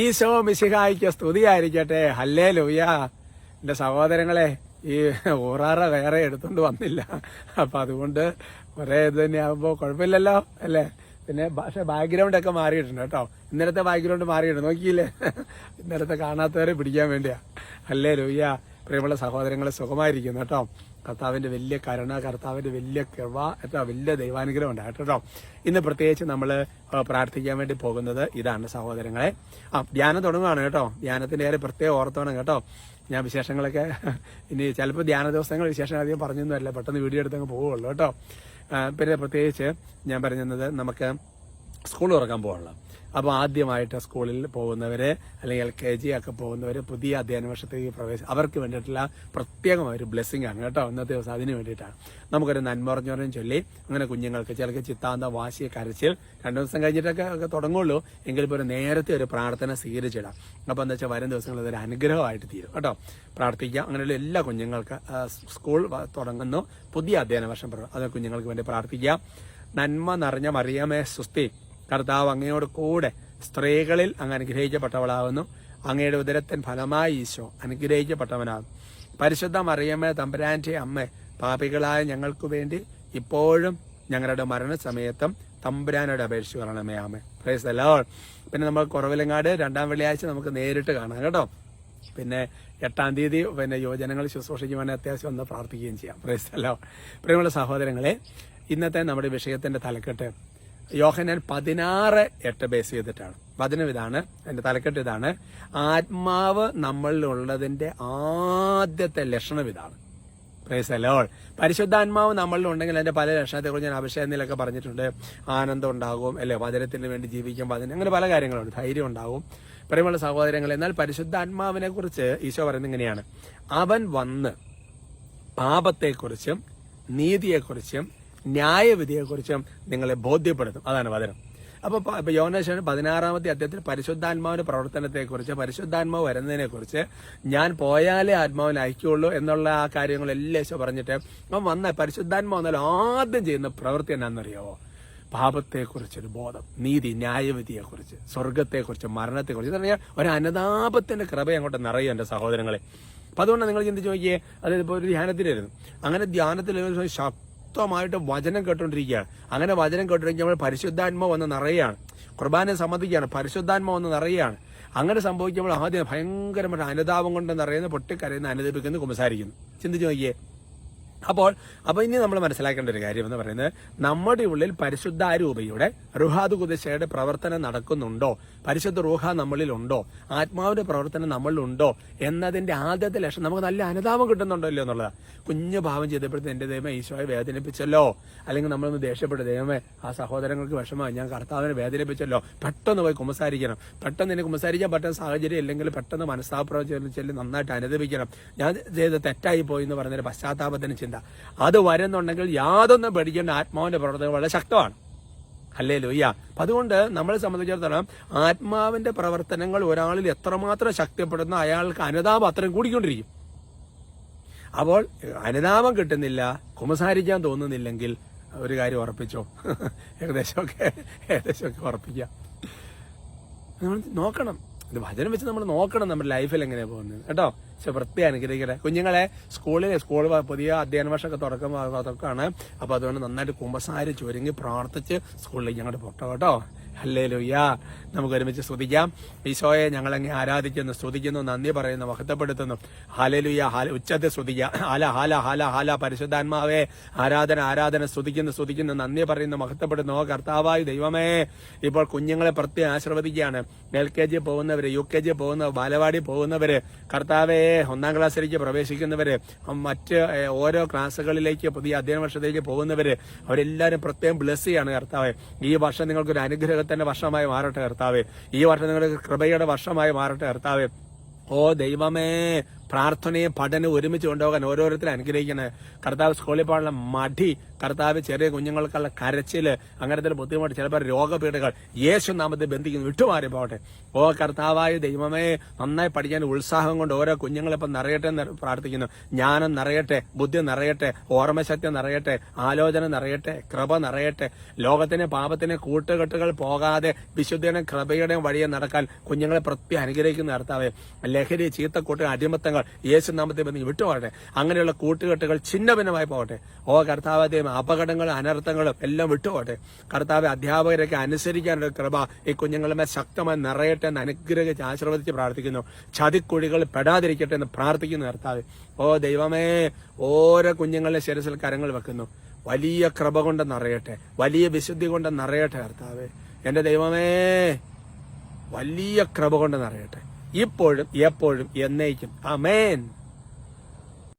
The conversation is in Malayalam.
ഈശോ മിശിഹായിക്ക് സ്തുതിയായിരിക്കട്ടെ. ഹല്ലേ ലൂയ എന്റെ സഹോദരങ്ങളെ ഈ ഊറാറ വേറെ എടുത്തുകൊണ്ട് വന്നില്ല. അപ്പം അതുകൊണ്ട് ഒരേ ഇത് തന്നെയാകുമ്പോൾ കുഴപ്പമില്ലല്ലോ അല്ലേ? പിന്നെ പക്ഷെ ബാക്ക്ഗ്രൗണ്ട് ഒക്കെ മാറിയിട്ടുണ്ട് കേട്ടോ. ഇന്നലത്തെ ബാക്ക്ഗ്രൗണ്ട് മാറിയിട്ടുണ്ട്. നോക്കിയില്ലേ? ഇന്നലത്തെ കാണാത്തവരെ പിടിക്കാൻ വേണ്ടിയാ. അല്ലേ ലൂയ്യ പ്രിയമുള്ള സഹോദരങ്ങളെ സുഖമായിരിക്കുന്നു കേട്ടോ. കർത്താവിന്റെ വലിയ കരുണ കർത്താവിന്റെ വലിയ കൃപ കേട്ടോ. വലിയ ദൈവാനുഗ്രഹം ഉണ്ടായിട്ട് കേട്ടോ. ഇന്ന് പ്രത്യേകിച്ച് നമ്മൾ പ്രാർത്ഥിക്കാൻ വേണ്ടി പോകുന്നത് ഇതാണ് സഹോദരങ്ങളെ. ആ ധ്യാനം തുടങ്ങുകയാണ് കേട്ടോ. ധ്യാനത്തിന്റെ ഏറെ പ്രത്യേക ഓർത്തോണം കേട്ടോ. ഞാൻ വിശേഷങ്ങളൊക്കെ ഇനി ചിലപ്പോൾ ധ്യാന ദിവസങ്ങൾ വിശേഷം അധികം പറഞ്ഞൊന്നുമല്ല. പെട്ടെന്ന് വീഡിയോ എടുത്തങ്ങ് പോവുള്ളൂ കേട്ടോ. പിന്നെ പ്രത്യേകിച്ച് ഞാൻ പറഞ്ഞത് നമുക്ക് സ്കൂൾ തുറക്കാൻ പോകാനുള്ള. അപ്പോൾ ആദ്യമായിട്ട് സ്കൂളിൽ പോകുന്നവരെ അല്ലെങ്കിൽ എൽ കെ ജി ഒക്കെ പോകുന്നവർ പുതിയ അധ്യയന വർഷത്തേക്ക് പ്രവേശിച്ച് അവർക്ക് വേണ്ടിയിട്ടുള്ള പ്രത്യേകമായ ഒരു ബ്ലെസ്സിംഗ് ആണ് കേട്ടോ ഇന്നത്തെ ദിവസം അതിന് വേണ്ടിയിട്ടാണ്. നമുക്കൊരു നന്മറിഞ്ഞോരം ചൊല്ലി അങ്ങനെ കുഞ്ഞുങ്ങൾക്ക് ചിലക്ക് ചിത്താന്ത വാശി കരച്ചിൽ രണ്ടു ദിവസം കഴിഞ്ഞിട്ടൊക്കെ ഒക്കെ തുടങ്ങുള്ളൂ. എങ്കിൽ ഒരു നേരത്തെ ഒരു പ്രാർത്ഥന സ്വീകരിച്ചിടാം. അപ്പോൾ എന്താ വെച്ചാൽ വരും ദിവസങ്ങളിൽ ഒരു അനുഗ്രഹമായിട്ട് തീരും കേട്ടോ. പ്രാർത്ഥിക്കാം അങ്ങനെയുള്ള എല്ലാ കുഞ്ഞുങ്ങൾക്ക് സ്കൂൾ തുടങ്ങുന്നു. പുതിയ അധ്യയന വർഷം അത് കുഞ്ഞുങ്ങൾക്ക് വേണ്ടി പ്രാർത്ഥിക്കാം നന്മ നിറഞ്ഞ മറിയമേ സുസ്തി കർത്താവ് അങ്ങയോട് കൂടെ സ്ത്രീകളിൽ അങ്ങ് അനുഗ്രഹിക്കപ്പെട്ടവളാകുന്നു. അങ്ങയുടെ ഉദരത്തിൻ ഫലമായി ഈശോ അനുഗ്രഹിക്കപ്പെട്ടവനാകും പരിശുദ്ധ മറിയമ്മ തമ്പുരാന്റെ അമ്മ പാപികളായ ഞങ്ങൾക്ക് വേണ്ടി ഇപ്പോഴും ഞങ്ങളുടെ മരണസമയത്തും തമ്പുരാനോട് അപേക്ഷിച്ച് പറയണമേ ആമേ പ്രൈസ് പിന്നെ നമ്മൾ കുറവിലങ്ങാട് രണ്ടാം വെള്ളിയാഴ്ച നമുക്ക് നേരിട്ട് കാണാം കേട്ടോ? പിന്നെ എട്ടാം തീയതി പിന്നെ യുവജനങ്ങൾ ശുശ്രൂഷയ്ക്ക് വേണ്ടി അത്യാവശ്യം ഒന്ന് പ്രാർത്ഥിക്കുകയും ചെയ്യാം. പ്രൈസ് പ്രിയമുള്ള സഹോദരങ്ങളെ ഇന്നത്തെ നമ്മുടെ വിഷയത്തിന്റെ തലക്കെട്ട് യോഹനാൻ പതിനാറ് എട്ട് ബേസ് ചെയ്തിട്ടാണ്. വചനം ഇതാണ് എന്റെ തലക്കെട്ട് ഇതാണ്. ആത്മാവ് നമ്മളിലുള്ളതിന്റെ ആദ്യത്തെ ലക്ഷണം ഇതാണ്. പ്രൈസ് അലോൾ പരിശുദ്ധാത്മാവ് നമ്മളിൽ ഉണ്ടെങ്കിൽ അതിന്റെ പല ലക്ഷണത്തെക്കുറിച്ച് ഞാൻ അഭിഷേകത്തിലൊക്കെ പറഞ്ഞിട്ടുണ്ട്. ആനന്ദം ഉണ്ടാകും അല്ലെ വചനത്തിന് വേണ്ടി ജീവിക്കും വചനം അങ്ങനെ പല കാര്യങ്ങളുണ്ട്. ധൈര്യം ഉണ്ടാകും. പ്രിയമുള്ള സഹോദരങ്ങൾ എന്നാൽ പരിശുദ്ധാത്മാവിനെ കുറിച്ച് ഈശോ പറയുന്നത് ഇങ്ങനെയാണ്. അവൻ വന്ന് പാപത്തെക്കുറിച്ചും നീതിയെക്കുറിച്ചും ന്യായവിധിയെക്കുറിച്ചും നിങ്ങളെ ബോധ്യപ്പെടുത്തും. അതാണ് വചനം. അപ്പൊ പ- ഇപ്പൊ യോനേശ്വരൻ പതിനാറാമത്തെ അധ്യായത്തിൽ പരിശുദ്ധാത്മാവിന്റെ പ്രവർത്തനത്തെക്കുറിച്ച് പരിശുദ്ധാത്മാവ് വരുന്നതിനെക്കുറിച്ച് ഞാൻ പോയാലേ ആത്മാവിനെ അയക്കുള്ളൂ എന്നുള്ള ആ കാര്യങ്ങളെല്ലാം പറഞ്ഞിട്ട് അവൻ വന്ന പരിശുദ്ധാത്മാവ് വന്നാൽ ആദ്യം ചെയ്യുന്ന പ്രവൃത്തി എന്നാണെന്നറിയാവോ പാപത്തെക്കുറിച്ചൊരു ബോധം നീതി ന്യായവിധിയെക്കുറിച്ച് സ്വർഗത്തെക്കുറിച്ച് മരണത്തെക്കുറിച്ച്. ഇതറിയാൽ ഒരു അനുതാപത്തിന്റെ കൃപ അങ്ങോട്ട് നിറയും എന്റെ സഹോദരങ്ങളെ. അപ്പൊ അതുകൊണ്ട് നിങ്ങൾ ചിന്തിച്ച് നോക്കിയേ അതായത് ഇപ്പോൾ ഒരു ധ്യാനത്തിലായിരുന്നു. അങ്ങനെ ധ്യാനത്തിൽ ശക്തമായിട്ട് വചനം കേട്ടോണ്ടിരിക്കുകയാണ് അങ്ങനെ വചനം കേട്ടോണ്ടിരിക്കുമ്പോൾ പരിശുദ്ധാത്മ വന്ന് നിറയുകയാണ് കുർബാനെ സംബന്ധിക്കുകയാണ് പരിശുദ്ധാത്മ വന്ന് നിറയുകയാണ് അങ്ങനെ സംഭവിക്കുമ്പോൾ ആദ്യം ഭയങ്കരമായിട്ട് അനുതാപം കൊണ്ട് നിറയുന്ന പൊട്ടിക്കരയുന്ന അനുദപിക്കുന്നു കുമ്പസാരിക്കുന്നു. ചിന്തിച്ച് നോക്കിയേ. അപ്പോൾ അപ്പൊ ഇനി നമ്മൾ മനസ്സിലാക്കേണ്ട ഒരു കാര്യം എന്ന് പറയുന്നത് നമ്മുടെ ഉള്ളിൽ പരിശുദ്ധാരൂപയുടെ റുഹാദ് കുതിശയുടെ പ്രവർത്തനം നടക്കുന്നുണ്ടോ? പരിശുദ്ധ റൂഹ നമ്മളിൽ ഉണ്ടോ? ആത്മാവിന്റെ പ്രവർത്തനം നമ്മളിലുണ്ടോ എന്നതിന്റെ ആദ്യത്തെ ലക്ഷം നമുക്ക് നല്ല അനുതാപം കിട്ടുന്നുണ്ടല്ലോ എന്നുള്ളത്. കുഞ്ഞു ഭാവം ചെയ്തപ്പോഴത്തെ എന്റെ ദൈവം ഈശോയെ വേദനിപ്പിച്ചല്ലോ. അല്ലെങ്കിൽ നമ്മളൊന്ന് ദേഷ്യപ്പെട്ടു ദൈവമേ ആ സഹോദരങ്ങൾക്ക് വിഷമമായി. ഞാൻ കർത്താവിനെ വേദനിപ്പിച്ചല്ലോ. പെട്ടെന്ന് പോയി കുമ്പസാരിക്കണം. പെട്ടെന്ന് എനിക്ക് കുമ്പസാരിക്കാൻ പറ്റുന്ന സാഹചര്യം ഇല്ലെങ്കിൽ പെട്ടെന്ന് മനസ്താപ്രവചനം ചെല്ലി നന്നായിട്ട് അനുദപിക്കണം. ഞാൻ ചെയ്ത് തെറ്റായി പോയി എന്ന് പറഞ്ഞൊരു പശ്ചാത്താപത്തിന് ചിന്ത അത് വരുന്നുണ്ടെങ്കിൽ യാതൊന്നും പേടിക്കേണ്ട. ആത്മാവിന്റെ പ്രവർത്തനം വളരെ ശക്തമാണ്. അല്ലേ ലോയ്യ അപ്പൊ അതുകൊണ്ട് നമ്മളെ സംബന്ധിച്ചിടത്തോളം ആത്മാവിന്റെ പ്രവർത്തനങ്ങൾ ഒരാളിൽ എത്രമാത്രം ശക്തിപ്പെടുന്ന അയാൾക്ക് അനുതാപം അത്രയും കൂടിക്കൊണ്ടിരിക്കും. അപ്പോൾ അനുതാപം കിട്ടുന്നില്ല കുമസാരിക്കാൻ തോന്നുന്നില്ലെങ്കിൽ ഒരു കാര്യം ഉറപ്പിച്ചോ? ഏകദേശമൊക്കെ ഏകദേശമൊക്കെ ഉറപ്പിക്കാം. നമ്മൾ നോക്കണം. ഇത് വചനം വെച്ച് നമ്മൾ നോക്കണം നമ്മുടെ ലൈഫിൽ എങ്ങനെയാണ് പോകുന്നത്. കേട്ടോ? പ്രത്യേകം അനുഗ്രഹിക്കട്ടെ. കുഞ്ഞുങ്ങളെ സ്കൂളിൽ സ്കൂൾ പുതിയ അധ്യയന വർഷമൊക്കെ തുടക്കം തുടക്കമാണ് അപ്പൊ അതുകൊണ്ട് നന്നായിട്ട് കുമ്പസാരി ചുരുങ്ങി പ്രാർത്ഥിച്ച് സ്കൂളിലേക്ക് ഞങ്ങളുടെ പൊട്ടോ കേട്ടോ. അല്ലേ ലുയ്യ നമുക്ക് ഒരുമിച്ച് സ്തുതിക്കാം. ഈശോയെ ഞങ്ങളങ്ങ് ആരാധിക്കുന്നു സ്തുതിക്കുന്നു നന്ദി പറയുന്നു മഹത്വപ്പെടുത്തുന്നു. ഹാലലുയ്യ ഹാല ഉച്ചത്തെ സ്തുതിക്കുക ഹാല ഹാല ഹാല ഹാല പരിശുദ്ധാത്മാവേ. ആരാധന ആരാധന സ്തുതിക്കുന്നു സ്തുതിക്കുന്നു നന്ദി പറയുന്നു മഹത്വപ്പെടുന്നു ഓ കർത്താവായി ദൈവമേ. ഇപ്പോൾ കുഞ്ഞുങ്ങളെ പ്രത്യേകം ആശീർവദിക്കുകയാണ്. എൽ കെ ജി പോകുന്നവര് യു കെ ജി പോകുന്നവർ ബാലവാടി പോകുന്നവര്. കർത്താവെ ഒന്നാം ക്ലാസ്സിലേക്ക് പ്രവേശിക്കുന്നവര് മറ്റ് ഓരോ ക്ലാസ്സുകളിലേക്ക് പുതിയ അധ്യയന വർഷത്തിലേക്ക് പോകുന്നവര് അവരെല്ലാവരും പ്രത്യേകം ബ്ലസ് ചെയ്യാണ് കർത്താവെ. ഈ വർഷം നിങ്ങൾക്കൊരു അനുഗ്രഹത്തിന്റെ വർഷമായി മാറട്ടെ കർത്താവെ. ഈ വർഷം നിങ്ങൾക്ക് കൃപയുടെ വർഷമായി മാറട്ടെ കർത്താവെ. ഓ ദൈവമേ പ്രാർത്ഥനയും പഠനവും ഒരുമിച്ച് കൊണ്ടുപോകാൻ ഓരോരുത്തരും അനുഗ്രഹിക്കണേ. കർത്താവ് സ്കൂളിൽ പോകാനുള്ള മടി കർത്താവ് ചെറിയ കുഞ്ഞുങ്ങൾക്കുള്ള കരച്ചിൽ അങ്ങനത്തെ ബുദ്ധിമുട്ട് ചിലപ്പോൾ രോഗപീഠകൾ. യേശു നാമത്തെ ബന്ധിക്കുന്നു. വിട്ടുമാറി പോകട്ടെ. ഓ കർത്താവായ ദൈവമേ നന്നായി പഠിക്കാൻ ഉത്സാഹം കൊണ്ട് ഓരോ കുഞ്ഞുങ്ങളിപ്പം നിറയട്ടെ എന്ന് പ്രാർത്ഥിക്കുന്നു. ജ്ഞാനം നിറയട്ടെ ബുദ്ധി നിറയട്ടെ ഓർമ്മശക്തി നിറയട്ടെ ആലോചന നിറയട്ടെ കൃപ നിറയട്ടെ. ലോകത്തിന് പാപത്തിന് കൂട്ടുകെട്ടുകൾ പോകാതെ വിശുദ്ധയുടെയും കൃപയുടെയും വഴിയെ നടക്കാൻ കുഞ്ഞുങ്ങളെ പ്രത്യേകം അനുഗ്രഹിക്കുന്ന കർത്താവെ ലഹരി ചീത്തക്കൂട്ടുകൾ അടിമത്തങ്ങൾ യേശു നാമത്തെ ബന്ധി വിട്ടുപോകട്ടെ അങ്ങനെയുള്ള കൂട്ടുകെട്ടുകൾ ഛിന്ന ഭിന്നമായി പോകട്ടെ. ഓ കർത്താവത്തെയും അപകടങ്ങളും അനർത്ഥങ്ങളും എല്ലാം വിട്ടുപോകട്ടെ കർത്താവ് അധ്യാപകരൊക്കെ അനുസരിക്കാനുള്ള കൃപ ഈ കുഞ്ഞുങ്ങളുമേ ശക്തമായി നിറയട്ടെ എന്ന് അനുഗ്രഹിച്ച് ആശീർവദിച്ച് പ്രാർത്ഥിക്കുന്നു. ചതിക്കുഴികൾ പെടാതിരിക്കട്ടെ എന്ന് പ്രാർത്ഥിക്കുന്നു കർത്താവ്. ഓ ദൈവമേ ഓരോ കുഞ്ഞുങ്ങളുടെ ശിരസിൽ കരങ്ങൾ വെക്കുന്നു. വലിയ കൃപ കൊണ്ട് നിറയട്ടെ. വലിയ വിശുദ്ധി കൊണ്ട് നിറയട്ടെ കർത്താവ്. എന്റെ ദൈവമേ വലിയ കൃപ കൊണ്ട് നിറയട്ടെ. ഇപ്പോഴും എപ്പോഴും എന്നേക്കും. അമേൻ